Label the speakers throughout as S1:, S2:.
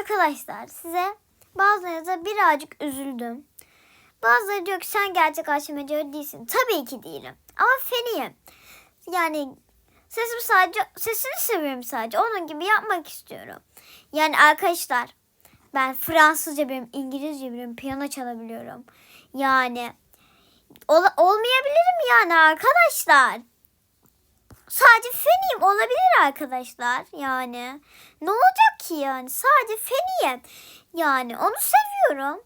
S1: Arkadaşlar size bazılarınıza birazcık üzüldüm. Bazıları diyor ki sen gerçek Ayşe Mecalı değilsin. Tabii ki değilim. Ama feniyim. Yani sesim sadece sesini seviyorum sadece. Onun gibi yapmak istiyorum. Yani arkadaşlar ben Fransızca biliyorum, İngilizce biliyorum, piyano çalabiliyorum. Yani ol- olmayabilirim yani arkadaşlar. Sadece feniyim olabilir arkadaşlar yani. Ne olacak ki yani? Sadece feniyim. Yani onu seviyorum.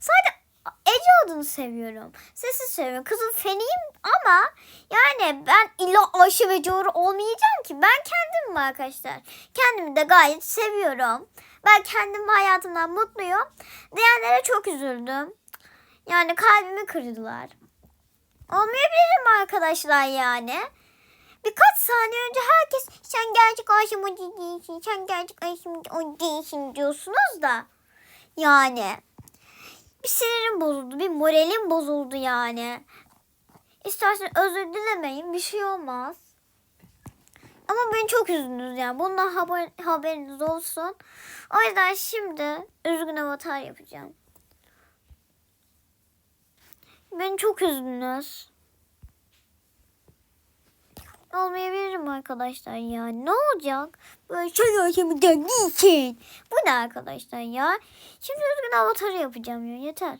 S1: Sadece Ece olduğunu seviyorum. Sesi seviyorum. Kızım feniyim ama yani ben illa Ayşe ve Doğru olmayacağım ki. Ben kendimim arkadaşlar. Kendimi de gayet seviyorum. Ben kendim hayatımdan mutluyum. Diğerlere çok üzüldüm. Yani kalbimi kırdılar. Olmayabilirim arkadaşlar yani. Birkaç saniye önce herkes sen gerçek Ayşe Moci değilsin, sen gerçek Ayşe Moci değilsin diyorsunuz da. Yani bir sinirim bozuldu, bir moralim bozuldu yani. İstersen özür dilemeyin, bir şey olmaz. Ama beni çok üzdünüz yani. Bundan haber, haberiniz olsun. O yüzden şimdi üzgün avatar yapacağım. Beni çok üzdünüz. Olmayabilirim arkadaşlar ya. Ne olacak? Böyle şey yaşamadan niçin? Bu ne arkadaşlar ya? Şimdi üzgün avatarı yapacağım ya. Yeter.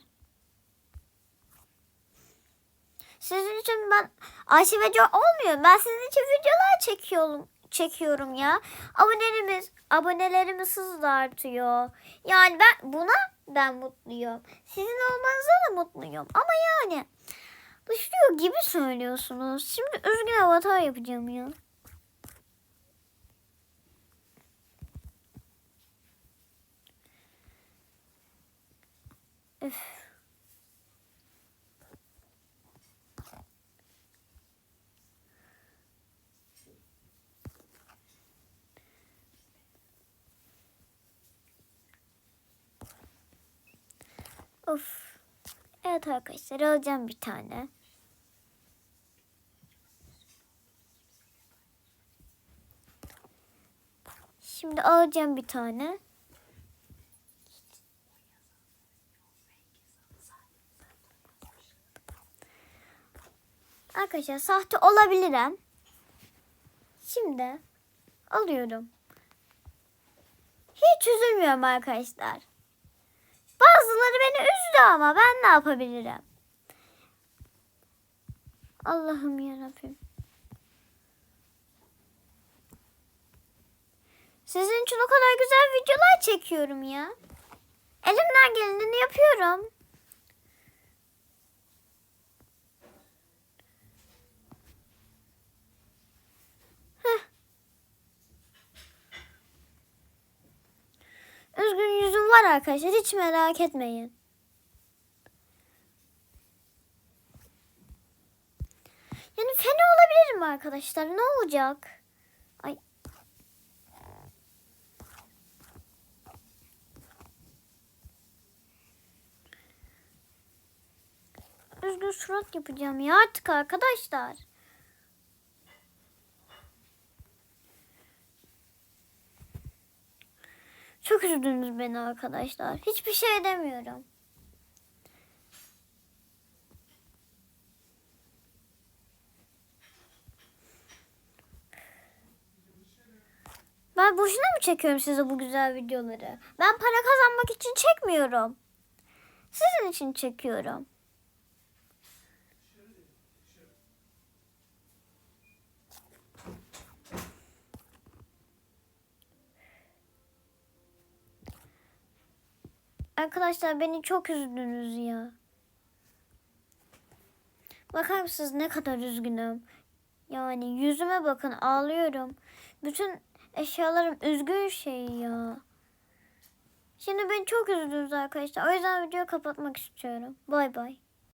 S1: Sizin için ben Ayşe ve Jo olmuyor. Ben sizin için videolar çekiyorum çekiyorum ya. Abonelerimiz abonelerimiz hızla artıyor. Yani ben buna ben mutluyum. Sizin olmanıza da mutluyum. Ama yani dışlıyor gibi söylüyorsunuz. Şimdi üzgün avatar yapacağım ya. Üf. Of. Evet arkadaşlar alacağım bir tane. Şimdi alacağım bir tane. Arkadaşlar sahte olabilirim. Şimdi alıyorum. Hiç üzülmüyorum arkadaşlar. Bazıları beni üzdü ama ben ne yapabilirim? Allah'ım yarabbim. Sizin için o kadar güzel videolar çekiyorum ya. Elimden geleni yapıyorum. Heh. Üzgün yüzüm var arkadaşlar. Hiç merak etmeyin. Yani fena olabilirim arkadaşlar. Ne olacak? Üzgün surat yapacağım ya artık arkadaşlar. Çok üzdünüz beni arkadaşlar. Hiçbir şey demiyorum. Ben boşuna mı çekiyorum size bu güzel videoları? Ben para kazanmak için çekmiyorum. Sizin için çekiyorum. Arkadaşlar beni çok üzdünüz ya. Bakar mısınız ne kadar üzgünüm. Yani yüzüme bakın ağlıyorum. Bütün eşyalarım üzgün şey ya. Şimdi beni çok üzdünüz arkadaşlar. O yüzden videoyu kapatmak istiyorum. Bay bay.